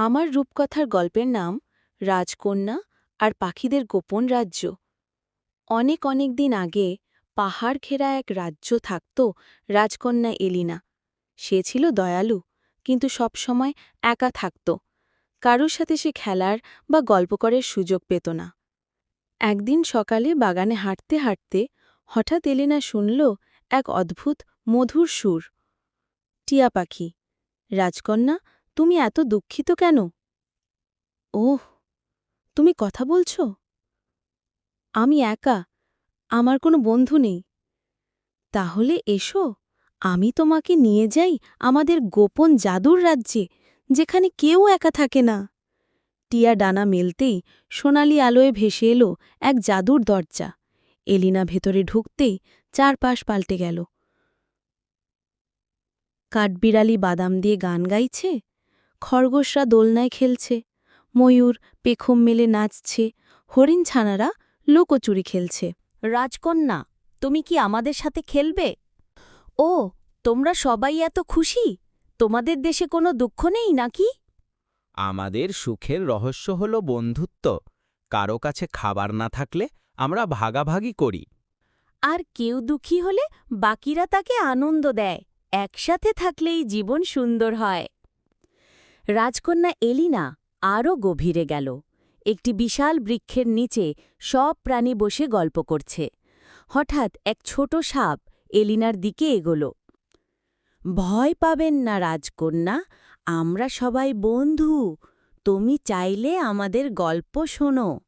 আমার রূপকথার গল্পের নাম রাজকন্যা আর পাখিদের গোপন রাজ্য। অনেক অনেক দিন আগে পাহাড় ঘেরা এক রাজ্য থাকত রাজকন্যা এলিনা। সে ছিল দয়ালু, কিন্তু সবসময় একা থাকত। কারুর সাথে সে খেলার বা গল্প করার সুযোগ পেত না। একদিন সকালে বাগানে হাঁটতে হাঁটতে হঠাৎ এলিনা শুনল এক অদ্ভুত মধুর সুর। টিয়া পাখি, রাজকন্যা তুমি এত দুঃখিত কেন? ওহ, তুমি কথা বলছ? আমি একা, আমার কোনো বন্ধু নেই। তাহলে এসো, আমি তোমাকে নিয়ে যাই আমাদের গোপন জাদুর রাজ্যে, যেখানে কেউ একা থাকে না। টিয়া ডানা মেলতেই সোনালি আলোয় ভেসে এলো এক জাদুর দরজা। এলিনা ভেতরে ঢুকতেই চারপাশ পাল্টে গেল। কাঠবিড়ালি বাদাম দিয়ে গান গাইছে? খরগোশরা দোলনায় খেলছে ময়ূর পেখম মেলে নাচছে হরিণ ছানারা লোকচুরি খেলছে। রাজকন্যা তুমি কি আমাদের সাথে খেলবে? ও তোমরা সবাই এত খুশি? তোমাদের দেশে কোনো দুঃখ নেই নাকি? আমাদের সুখের রহস্য হল বন্ধুত্ব। কারও কাছে খাবার না থাকলে আমরা ভাগাভাগি করি। আর কেউ দুঃখী হলে বাকিরা তাকে আনন্দ দেয়। একসাথে থাকলেই জীবন সুন্দর হয়। রাজকন্যা এলিনা আরও গভীরে গেল। একটি বিশাল বৃক্ষের নিচে সব প্রাণী বসে গল্প করছে। হঠাৎ এক ছোট সাপ এলিনার দিকে এগোল। ভয় পাবেন না রাজকন্যা, আমরা সবাই বন্ধু। তুমি চাইলে আমাদের গল্প শোনো।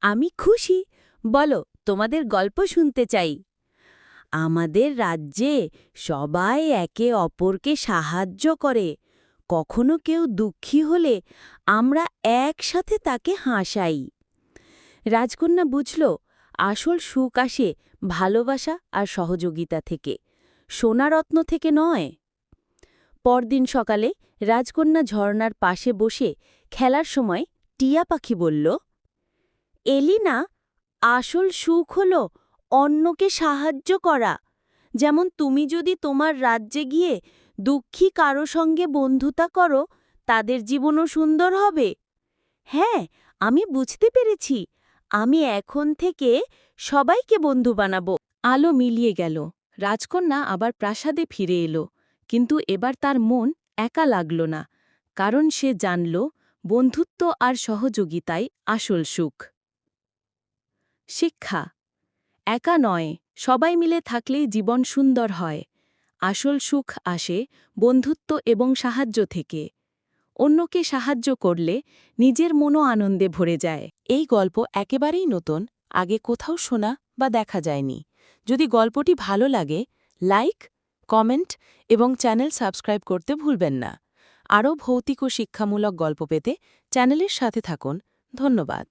আমি খুশি। বলো, তোমাদের গল্প শুনতে চাই। আমাদের রাজ্যে সবাই একে অপরকে সাহায্য করে। কখনো কেউ দুঃখী হলে আমরা একসাথে তাকে হাসাই। রাজকন্যা বুঝল, আসল সুখ আসে ভালোবাসা আর সহযোগিতা থেকে, সোনারত্ন থেকে নয়। পরদিন সকালে রাজকন্যা ঝর্ণার পাশে বসে খেলার সময় টিয়া পাখি বলল এলিনা আসল সুখ হল অন্যকে সাহায্য করা। যেমন তুমি যদি তোমার রাজ্যে গিয়ে দুঃখী কারও সঙ্গে বন্ধুতা করো, তাদের জীবনও সুন্দর হবে। হ্যাঁ আমি বুঝতে পেরেছি। আমি এখন থেকে সবাইকে বন্ধু বানাবো। আলো মিলিয়ে গেল। রাজকন্যা আবার প্রাসাদে ফিরে এলো। কিন্তু এবার তার মন একা লাগল না, কারণ সে জানল বন্ধুত্ব আর সহযোগিতাই আসল সুখ। শিক্ষা। একা নয়, সবাই মিলে থাকলেই জীবন সুন্দর হয়। আসল সুখ আসে বন্ধুত্ব এবং সাহায্য থেকে। অন্যকে সাহায্য করলে নিজের মনও আনন্দে ভরে যায়। এই গল্প একেবারেই নতুন, আগে কোথাও শোনা বা দেখা যায়নি। যদি গল্পটি ভালো লাগে, লাইক, কমেন্ট এবং চ্যানেল সাবস্ক্রাইব করতে ভুলবেন না। আরও ভৌতিক ও শিক্ষামূলক গল্প পেতে চ্যানেলের সাথে থাকুন। ধন্যবাদ।